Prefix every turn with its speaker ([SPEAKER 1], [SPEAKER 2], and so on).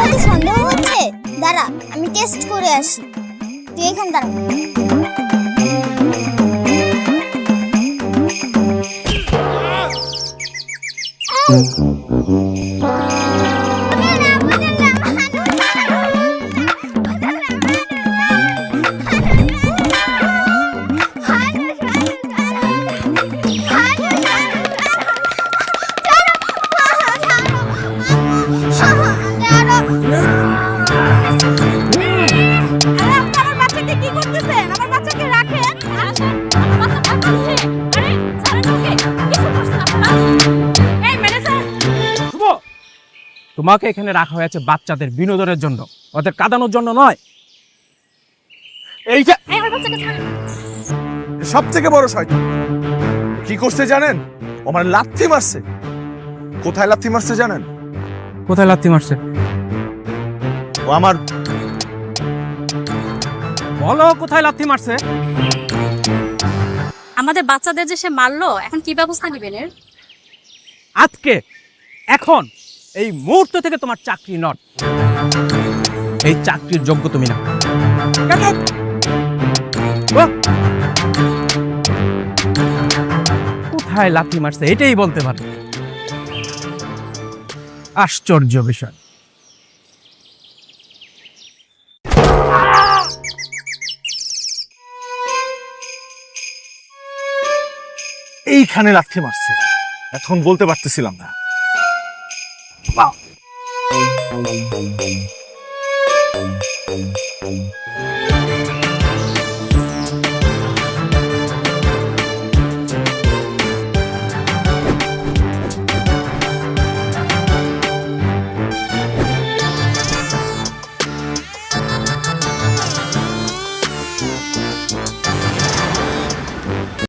[SPEAKER 1] তোকে সন্দেহ হচ্ছে? দাঁড়া আমি টেস্ট করে আসি। তুই এখানে দাঁড়া।
[SPEAKER 2] আমার আমার বাচ্চাকে রাখেন। এই ম্যানেজার
[SPEAKER 3] শুভ। তোমাকে এখানে রাখা হয়েছে বাচ্চাদের বিনোদনের জন্য। ওদের কাঁদানোর জন্য নয়। এই যে
[SPEAKER 2] এই আমার বাচ্চাকে ছাড়েন।
[SPEAKER 4] সব থেকে বড় শয়তান। কি করছে জানেন? আমার লাথি মারছে। কোথায় লাথি মারছে জানেন?
[SPEAKER 3] কোথায় লাথি মারছে?
[SPEAKER 4] ও আমার
[SPEAKER 3] বলো কোথায় লাথি মারছে?
[SPEAKER 2] আমাদের বাচ্চাদের যে সে মারলো এখন কি ব্যবস্থা নেবেন এর?
[SPEAKER 3] আজকে এখন এই মুহূর্ত থেকে তোমার চাকরি নট। এই চাকরির যোগ্য তুমি না! কোথায় লাথি মারছে এটাই বলতে পারো। আশ্চর্য বিষয়।
[SPEAKER 4] এইখানে লাথি মারছে। এখন বলতে পারতেছিলাম না।